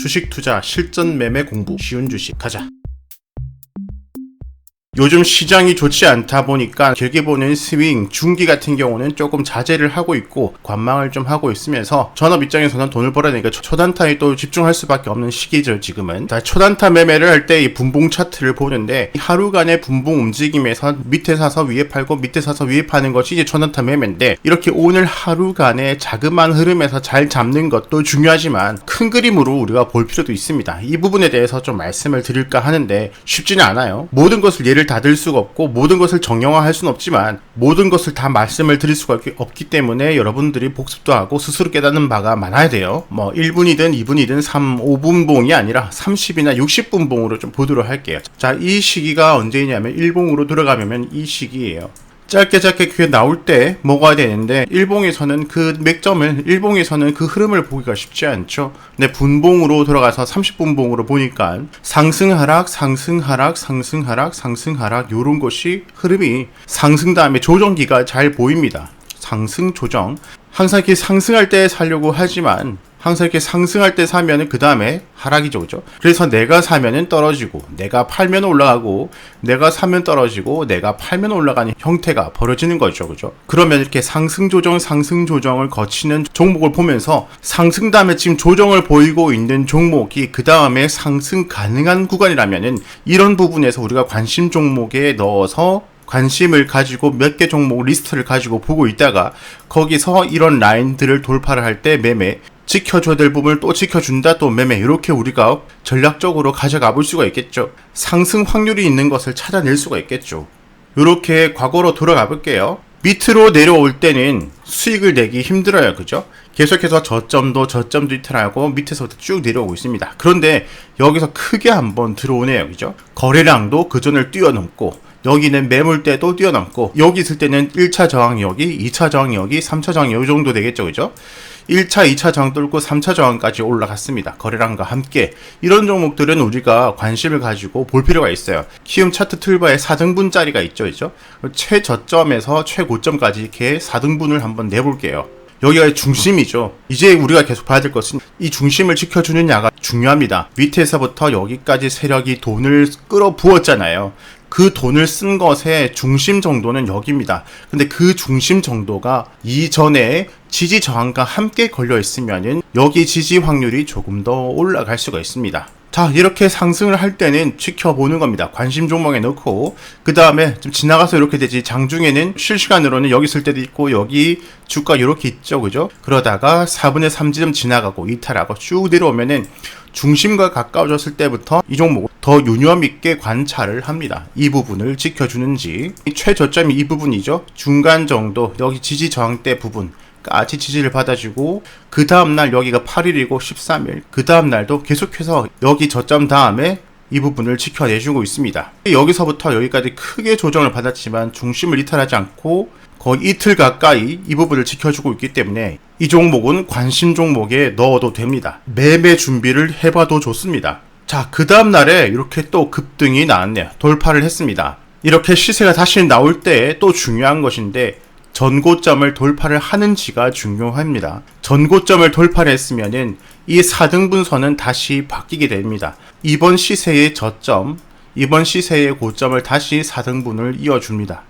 주식 투자 실전 매매 공부 쉬운 주식 가자. 요즘 시장이 좋지 않다 보니까 길게 보는 스윙, 중기 같은 경우는 조금 자제를 하고 있고 관망을 좀 하고 있으면서 전업 입장에서는 돈을 벌어내니까 초- 초단타에 또 집중할 수밖에 없는 시기죠 지금은. 자, 초단타 매매를 할 때 이 분봉 차트를 보는데 이 하루간의 분봉 움직임에서 밑에 사서 위에 팔고 밑에 사서 위에 파는 것이 이제 초단타 매매인데 이렇게 오늘 하루간의 자그마한 흐름에서 잘 잡는 것도 중요하지만 큰 그림으로 우리가 볼 필요도 있습니다. 이 부분에 대해서 좀 말씀을 드릴까 하는데 쉽지는 않아요. 모든 것을 예를 다들 수가 없고 모든 것을 정형화할 수는 없지만 모든 것을 다 말씀을 드릴 수가 없기, 때문에 여러분들이 복습도 하고 스스로 깨닫는 바가 많아야 돼요. 뭐 1분이든 2분이든 3, 5분 봉이 아니라 30이나 60분 봉으로 좀 보도록 할게요. 자, 이 시기가 언제냐면 일봉으로 들어가면 이 시기예요. 짧게 짧게 귀에 나올 때 먹어야 되는데 일봉에서는 그 맥점을 일봉에서는 그 흐름을 보기가 쉽지 않죠. 근데 분봉으로 들어가서 30분 봉으로 보니까 상승 하락 상승 하락 상승 하락 상승 하락 요런 것이 흐름이 상승 다음에 조정기가 잘 보입니다. 상승 조정 항상 이렇게 상승할 때 살려고 하지만 항상 이렇게 상승할 때 사면은 그 다음에 하락이죠, 그죠? 그래서 내가 사면은 떨어지고, 내가 팔면 올라가고, 내가 사면 떨어지고, 내가 팔면 올라가는 형태가 벌어지는 거죠, 그죠? 그러면 이렇게 상승 조정, 상승 조정을 거치는 종목을 보면서 상승 다음에 지금 조정을 보이고 있는 종목이 그 다음에 상승 가능한 구간이라면은 이런 부분에서 우리가 관심 종목에 넣어서 관심을 가지고 몇 개 종목 리스트를 가지고 보고 있다가 거기서 이런 라인들을 돌파를 할 때 매매 지켜줘야 될 부분을 또 지켜준다 또 매매. 이렇게 우리가 전략적으로 가져가 볼 수가 있겠죠. 상승 확률이 있는 것을 찾아낼 수가 있겠죠. 이렇게 과거로 돌아가 볼게요. 밑으로 내려올 때는 수익을 내기 힘들어요. 그죠? 계속해서 저점도 저점도 이탈하고 밑에서부터 쭉 내려오고 있습니다. 그런데 여기서 크게 한번 들어오네요. 그죠? 거래량도 그 전을 뛰어넘고 여기는 매물대도 뛰어넘고 여기 있을 때는 1차 저항 여기 2차 저항 여기 3차 저항 이 정도 되겠죠. 그죠 1차 2차 저항 뚫고 3차 저항까지 올라갔습니다 거래량과 함께 이런 종목들은 우리가 관심을 가지고 볼 필요가 있어요 키움 차트 툴바에 4등분짜리가 있죠 그죠 최저점에서 최고점까지 이렇게 4등분을 한번 내볼게요 여기가 중심이죠. 이제 우리가 계속 봐야 될 것은 이 중심을 지켜주느냐가 중요합니다. 밑에서부터 여기까지 세력이 돈을 끌어 부었잖아요. 그 돈을 쓴 것의 중심 정도는 여기입니다. 근데 그 중심 정도가 이전에 지지 저항과 함께 걸려 있으면은 여기 지지 확률이 조금 더 올라갈 수가 있습니다. 자, 이렇게 상승을 할 때는 지켜보는 겁니다. 관심 종목에 넣고, 그 다음에 좀 지나가서 이렇게 되지. 장중에는 실시간으로는 여기 있을 때도 있고, 여기 주가 이렇게 있죠. 그죠? 그러다가 4분의 3지점 지나가고, 이탈하고 쭉 내려오면은 중심과 가까워졌을 때부터 이 종목 더 유념 있게 관찰을 합니다. 이 부분을 지켜주는지. 이 최저점이 이 부분이죠. 중간 정도, 여기 지지 저항대 부분. 까지 지지를 받아주고 그 다음날 여기가 8일이고 13일 그 다음날도 계속해서 여기 저점 다음에 이 부분을 지켜내주고 있습니다. 여기서부터 여기까지 크게 조정을 받았지만 중심을 이탈하지 않고 거의 이틀 가까이 이 부분을 지켜주고 있기 때문에 이 종목은 관심 종목에 넣어도 됩니다. 매매 준비를 해봐도 좋습니다. 자, 그 다음날에 이렇게 또 급등이 나왔네요. 돌파를 했습니다. 이렇게 시세가 다시 나올 때 또 중요한 것인데 전고점을 돌파를 하는지가 중요합니다. 전고점을 돌파를 했으면은 이 4등분선은 다시 바뀌게 됩니다. 이번 시세의 저점, 이번 시세의 고점을 다시 4등분을 이어줍니다.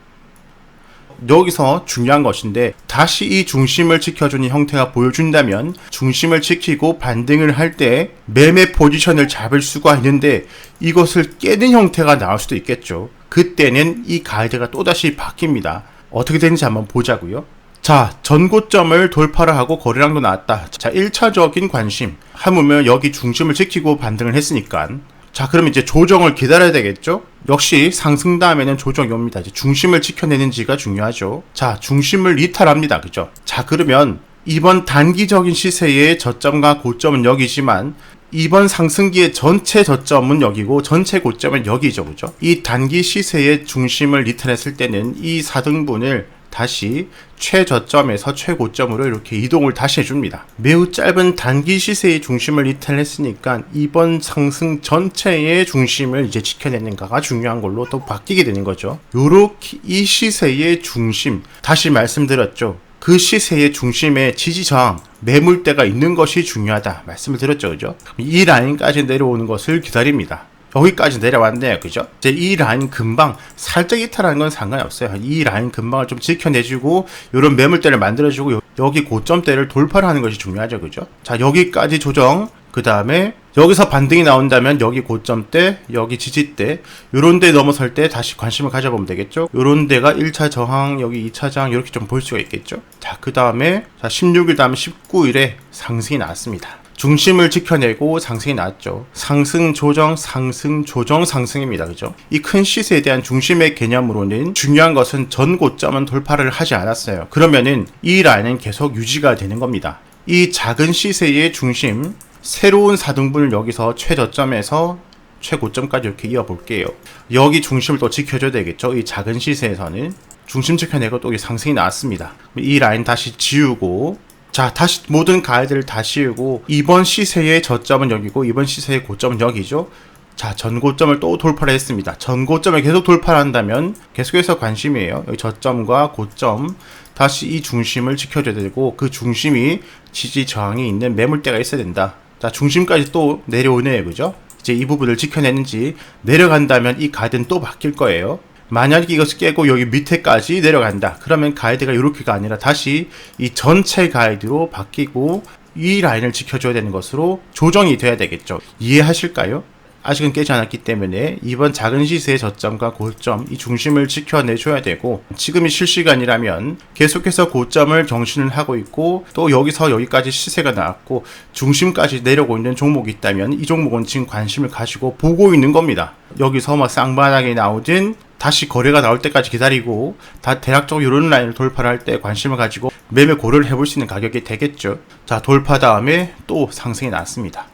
여기서 중요한 것인데 다시 이 중심을 지켜주는 형태가 보여준다면 중심을 지키고 반등을 할 때 매매 포지션을 잡을 수가 있는데 이것을 깨는 형태가 나올 수도 있겠죠. 그때는 이 가이드가 또다시 바뀝니다. 어떻게 되는지 한번 보자고요. 자, 전고점을 돌파를 하고 거래량도 나왔다. 자, 1차적인 관심. 하물며 여기 중심을 지키고 반등을 했으니까. 자, 그러면 이제 조정을 기다려야 되겠죠? 역시 상승 다음에는 조정이 옵니다. 이제 중심을 지켜내는지가 중요하죠. 자, 중심을 이탈합니다. 그죠? 자, 그러면 이번 단기적인 시세의 저점과 고점은 여기지만 이번 상승기의 전체 저점은 여기고 전체 고점은 여기죠. 그죠? 이 단기 시세의 중심을 이탈했을 때는 이 4등분을 다시 최저점에서 최고점으로 이렇게 이동을 다시 해줍니다. 매우 짧은 단기 시세의 중심을 이탈했으니까 이번 상승 전체의 중심을 이제 지켜내는가가 중요한 걸로 또 바뀌게 되는 거죠. 요렇게 이 시세의 중심 다시 말씀드렸죠. 그 시세의 중심에 지지 저항, 매물대가 있는 것이 중요하다 말씀을 드렸죠, 그죠? 이 라인까지 내려오는 것을 기다립니다. 여기까지 내려왔네요. 그죠? 이제 이 라인 금방 살짝 이탈하는 건 상관이 없어요. 이 라인 금방을 좀 지켜내주고 이런 매물대를 만들어주고 요- 여기 고점대를 돌파를 하는 것이 중요하죠. 그죠? 자, 여기까지 조정. 그 다음에 여기서 반등이 나온다면 여기 고점대, 여기 지지대 요런 데 넘어설 때 다시 관심을 가져보면 되겠죠. 요런 데가 1차 저항, 여기 2차 저항 이렇게 좀 볼 수가 있겠죠. 자, 그 다음에 자, 16일 다음에 19일에 상승이 나왔습니다. 중심을 지켜내고 상승이 나왔죠. 상승 조정, 상승 조정, 상승입니다. 그죠? 이 큰 시세에 대한 중심의 개념으로는 중요한 것은 전 고점은 돌파를 하지 않았어요. 그러면은 이 라인은 계속 유지가 되는 겁니다. 이 작은 시세의 중심, 새로운 4등분을 여기서 최저점에서 최고점까지 이렇게 이어볼게요. 여기 중심을 또 지켜줘야 되겠죠. 이 작은 시세에서는 중심 지켜내고 또 상승이 나왔습니다. 이 라인 다시 지우고 자 다시 모든 가이드를 다 씌우고 이번 시세의 저점은 여기고 이번 시세의 고점은 여기죠. 자 전고점을 또 돌파를 했습니다. 전고점을 계속 돌파를 한다면 계속해서 관심이에요. 여기 저점과 고점 다시 이 중심을 지켜줘야 되고 그 중심이 지지 저항이 있는 매물대가 있어야 된다. 자 중심까지 또 내려오네요, 그죠? 이제 이 부분을 지켜내는지 내려간다면 이 가이드는 또 바뀔 거예요. 만약 이것을 깨고 여기 밑에까지 내려간다. 그러면 가이드가 이렇게가 아니라 다시 이 전체 가이드로 바뀌고 이 라인을 지켜줘야 되는 것으로 조정이 돼야 되겠죠. 이해하실까요? 아직은 깨지 않았기 때문에 이번 작은 시세의 저점과 고점 이 중심을 지켜내줘야 되고 지금이 실시간이라면 계속해서 고점을 경신을 하고 있고 또 여기서 여기까지 시세가 나왔고 중심까지 내려오고 있는 종목이 있다면 이 종목은 지금 관심을 가지고 보고 있는 겁니다. 여기서 막 쌍바닥이 나오든 다시 거래가 나올 때까지 기다리고 다 대략적으로 이런 라인을 돌파를 할때 관심을 가지고 매매 고려를 해볼 수 있는 가격이 되겠죠. 자 돌파 다음에 또 상승이 났습니다.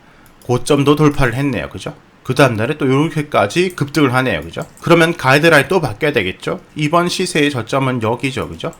고점도 돌파를 했네요. 그죠? 그 다음날에 또 이렇게까지 급등을 하네요. 그죠? 그러면 가이드라인 또 바뀌어야 되겠죠? 이번 시세의 저점은 여기죠. 그죠?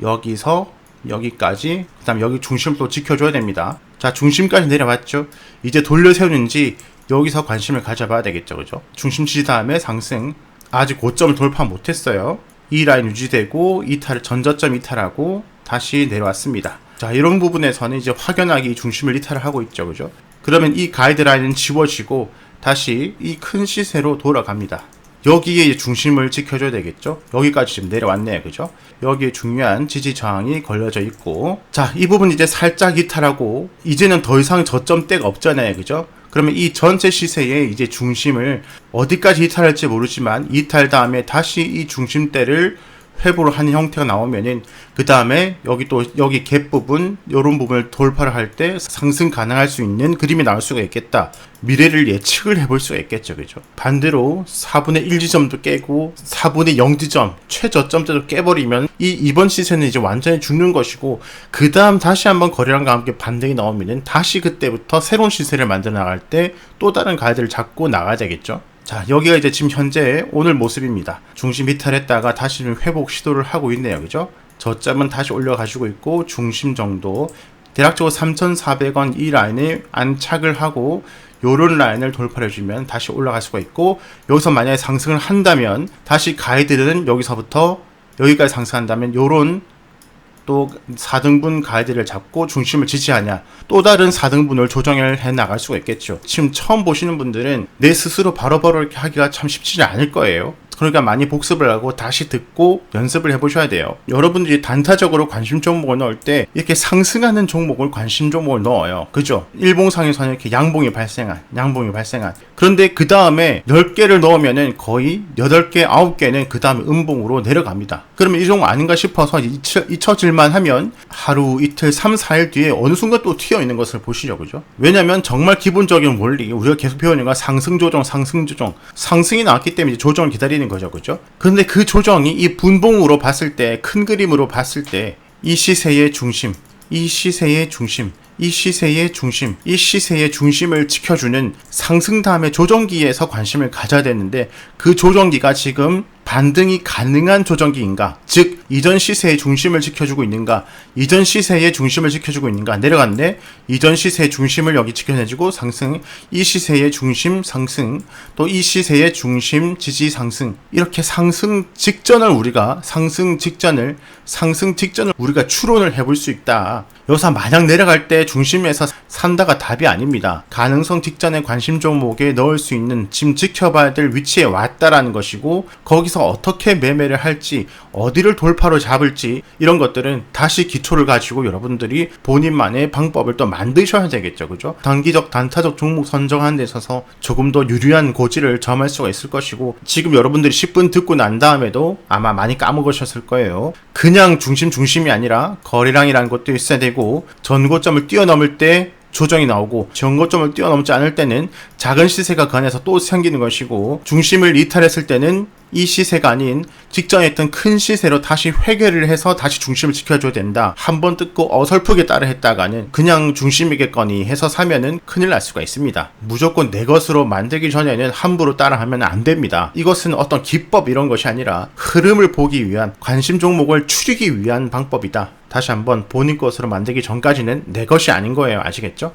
여기서 여기까지 그 다음 여기 중심을 또 지켜줘야 됩니다. 자 중심까지 내려왔죠. 이제 돌려 세우는지 여기서 관심을 가져봐야 되겠죠. 그죠? 중심 지지 다음에 상승 아직 고점을 돌파 못했어요. 이 라인 유지되고 이탈 전저점 이탈하고 다시 내려왔습니다. 자 이런 부분에서는 이제 확연하게 이 중심을 이탈을 하고 있죠, 그죠? 그러면 이 가이드라인은 지워지고 다시 이 큰 시세로 돌아갑니다. 여기에 중심을 지켜줘야 되겠죠? 여기까지 지금 내려왔네요, 그죠? 여기에 중요한 지지 저항이 걸려져 있고, 자, 이 부분 이제 살짝 이탈하고, 이제는 더 이상 저점대가 없잖아요, 그죠? 그러면 이 전체 시세의 이제 중심을 어디까지 이탈할지 모르지만 이탈 다음에 다시 이 중심대를 회복을 하는 형태가 나오면은 그 다음에 여기 또 여기 갭 부분 이런 부분을 돌파를 할 때 상승 가능할 수 있는 그림이 나올 수가 있겠다. 미래를 예측을 해볼 수가 있겠죠, 그죠? 반대로 4분의 1 지점도 깨고 4분의 0 지점 최저점대도 깨버리면 이 이번 시세는 이제 완전히 죽는 것이고 그 다음 다시 한번 거래량과 함께 반등이 나오면은 다시 그때부터 새로운 시세를 만들어 나갈 때 또 다른 가이드를 잡고 나가야 되겠죠. 자, 여기가 이제 지금 현재 오늘 모습입니다. 중심 이탈했다가 다시 좀 회복 시도를 하고 있네요. 그죠? 저점은 다시 올려가지고 있고, 중심 정도, 대략적으로 3,400원 이 라인에 안착을 하고, 요런 라인을 돌파해주면 다시 올라갈 수가 있고, 여기서 만약에 상승을 한다면, 다시 가이드는 여기서부터 여기까지 상승한다면, 요런 또 4등분 가이드를 잡고 중심을 지지하냐. 또 다른 4등분을 조정을 해 나갈 수가 있겠죠. 지금 처음 보시는 분들은 내 스스로 바로바로 이렇게 하기가 참 쉽지 않을 거예요 그러니까 많이 복습을 하고 다시 듣고 연습을 해보셔야 돼요. 여러분들이 단타적으로 관심 종목을 넣을 때 이렇게 상승하는 종목을 관심 종목을 넣어요. 그죠? 일봉상에서는 이렇게 양봉이 발생한 양봉이 발생한. 그런데 그 다음에 10개를 넣으면은 거의 8개 9개는 그 다음에 음봉으로 내려갑니다. 그러면 이 종목 아닌가 싶어서 잊혀, 잊혀질만 하면 하루 이틀 3, 4일 뒤에 어느 순간 또 튀어 있는 것을 보시죠. 그죠? 왜냐면 정말 기본적인 원리 우리가 계속 배우는 건 상승 조정 상승 조정. 상승이 나왔기 때문에 조정을 기다리는 거죠. 그죠? 근데 그 조정이 이 분봉으로 봤을 때 큰 그림으로 봤을 때 이 시세의 중심 이 시세의 중심 이 시세의 중심, 이 시세의 중심을 지켜주는 상승 다음에 조정기에서 관심을 가져야 되는데 그 조정기가 지금 반등이 가능한 조정기인가? 즉 이전 시세의 중심을 지켜주고 있는가? 이전 시세의 중심을 지켜주고 있는가? 내려갔네. 이전 시세의 중심을 여기 지켜내주고 상승. 이 시세의 중심 상승. 또 이 시세의 중심 지지 상승. 이렇게 상승 직전을 우리가 상승 직전을 상승 직전을 우리가 추론을 해볼 수 있다. 여기서 마냥 내려갈 때 중심에서 산다가 답이 아닙니다. 가능성 직전에 관심 종목에 넣을 수 있는 지금 지켜봐야 될 위치에 왔다라는 것이고 거기서 어떻게 매매를 할지 어디를 돌파로 잡을지 이런 것들은 다시 기초를 가지고 여러분들이 본인만의 방법을 또 만드셔야 되겠죠. 그죠? 단기적 단타적 종목 선정하는 데 있어서 조금 더 유리한 고지를 점할 수가 있을 것이고 지금 여러분들이 10분 듣고 난 다음에도 아마 많이 까먹으셨을 거예요. 그냥 중심 중심이 아니라 거래량이라는 것도 있어야 되고 전고점을 뛰어넘을 때 조정이 나오고 전고점을 뛰어넘지 않을 때는 작은 시세가 그 안에서 또 생기는 것이고 중심을 이탈했을 때는 이 시세가 아닌 직전에 있던 큰 시세로 다시 회귀를 해서 다시 중심을 지켜줘야 된다. 한번 뜯고 어설프게 따라 했다가는 그냥 중심이겠거니 해서 사면은 큰일 날 수가 있습니다. 무조건 내 것으로 만들기 전에는 함부로 따라하면 안 됩니다. 이것은 어떤 기법 이런 것이 아니라 흐름을 보기 위한 관심 종목을 추리기 위한 방법이다. 다시 한번 본인 것으로 만들기 전까지는 내 것이 아닌 거예요. 아시겠죠?